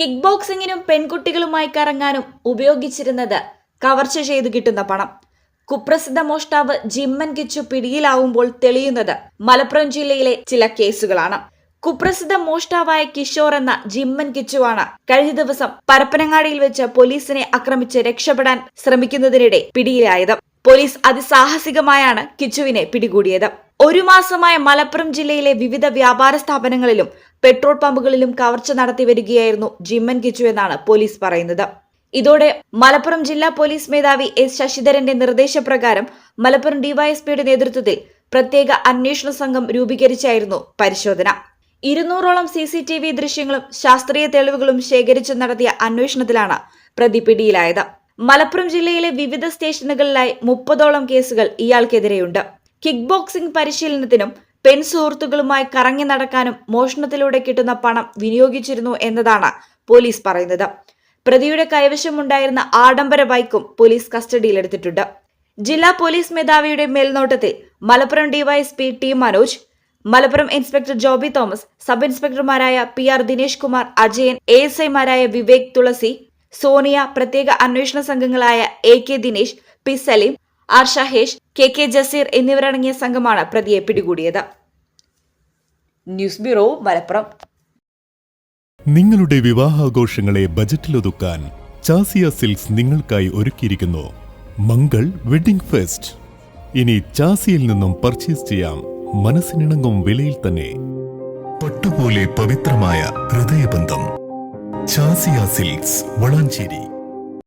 Kick ബോക്സിങ്ങിനും പെൺകുട്ടികളുമായി കറങ്ങാനും ഉപയോഗിച്ചിരുന്നത് കവർച്ച ചെയ്തു കിട്ടുന്ന പണം. കുപ്രസിദ്ധ മോഷ്ടാവ് ജിമ്മൻ കിച്ചു പിടിയിലാവുമ്പോൾ തെളിയുന്നത് മലപ്പുറം ജില്ലയിലെ ചില കേസുകളാണ്. കുപ്രസിദ്ധ മോഷ്ടാവായ കിഷോർ എന്ന ജിമ്മൻ കിച്ചുവാണ് കഴിഞ്ഞ ദിവസം പരപ്പനങ്ങാടിയിൽ വെച്ച് പോലീസിനെ ആക്രമിച്ച് രക്ഷപ്പെടാൻ ശ്രമിക്കുന്നതിനിടെ പിടിയിലായത്. പോലീസ് അതിസാഹസികമായാണ് കിച്ചുവിനെ പിടികൂടിയത്. ഒരു മാസമായ മലപ്പുറം ജില്ലയിലെ വിവിധ വ്യാപാര സ്ഥാപനങ്ങളിലും പെട്രോൾ പമ്പുകളിലും കവർച്ച നടത്തി വരികയായിരുന്നു ജിമ്മൻ കിച്ചു എന്നാണ് പോലീസ് പറയുന്നത്. ഇതോടെ മലപ്പുറം ജില്ലാ പോലീസ് മേധാവി എസ് ശശിധരന്റെ നിർദ്ദേശപ്രകാരം മലപ്പുറം ഡിവൈഎസ്പിയുടെ നേതൃത്വത്തിൽ പ്രത്യേക അന്വേഷണ സംഘം രൂപീകരിച്ചായിരുന്നു പരിശോധന. ഇരുന്നൂറോളം സി സി ടി വി ദൃശ്യങ്ങളും ശാസ്ത്രീയ തെളിവുകളും ശേഖരിച്ച് നടത്തിയ അന്വേഷണത്തിലാണ് പ്രതി പിടിയിലായത്. മലപ്പുറം ജില്ലയിലെ വിവിധ സ്റ്റേഷനുകളിലായി മുപ്പതോളം കേസുകൾ ഇയാൾക്കെതിരെയുണ്ട്. കിക്ക് ബോക്സിംഗ് പരിശീലനത്തിനും പെൺ സുഹൃത്തുക്കളുമായി കറങ്ങി നടക്കാനും മോഷണത്തിലൂടെ കിട്ടുന്ന പണം വിനിയോഗിച്ചിരുന്നു എന്നതാണ് പോലീസ് പറയുന്നത്. പ്രതിയുടെ കൈവശമുണ്ടായിരുന്ന ആഡംബര ബൈക്കും പോലീസ് കസ്റ്റഡിയിലെടുത്തിട്ടുണ്ട്. ജില്ലാ പോലീസ് മേധാവിയുടെ മേൽനോട്ടത്തിൽ Malappuram DYSP T Manoj Malappuram inspector Joby Thomas sub ഇൻസ്പെക്ടർമാരായ P R Dinesh Kumar Ajayan A S ഐമാരായ വിവേക് തുളസി സോണിയ പ്രത്യേക അന്വേഷണ സംഘങ്ങളായ A K Dinesh P Saleem R Shahesh K K Jaseer എന്നിവരടങ്ങിയ സംഘമാണ് പ്രതിയെ പിടികൂടിയത്. News bureau Malappuram. നിങ്ങളുടെ വിവാഹാഘോഷങ്ങളെ ബജറ്റിലൊതുക്കാൻ ചാസിയ സിൽക്സ് നിങ്ങൾക്കായി ഒരുക്കിയിരിക്കുന്നു. Mangal wedding fest. ഇനി ചാസിയിൽ നിന്നും പർച്ചേസ് ചെയ്യാം. മനസ്സിനിണങ്ങും വിലയിൽ തന്നെ. പട്ടുപോലെ പവിത്രമായ ഹൃദയബന്ധം. ചാസിയ സിൽക്സ് വളാഞ്ചേരി.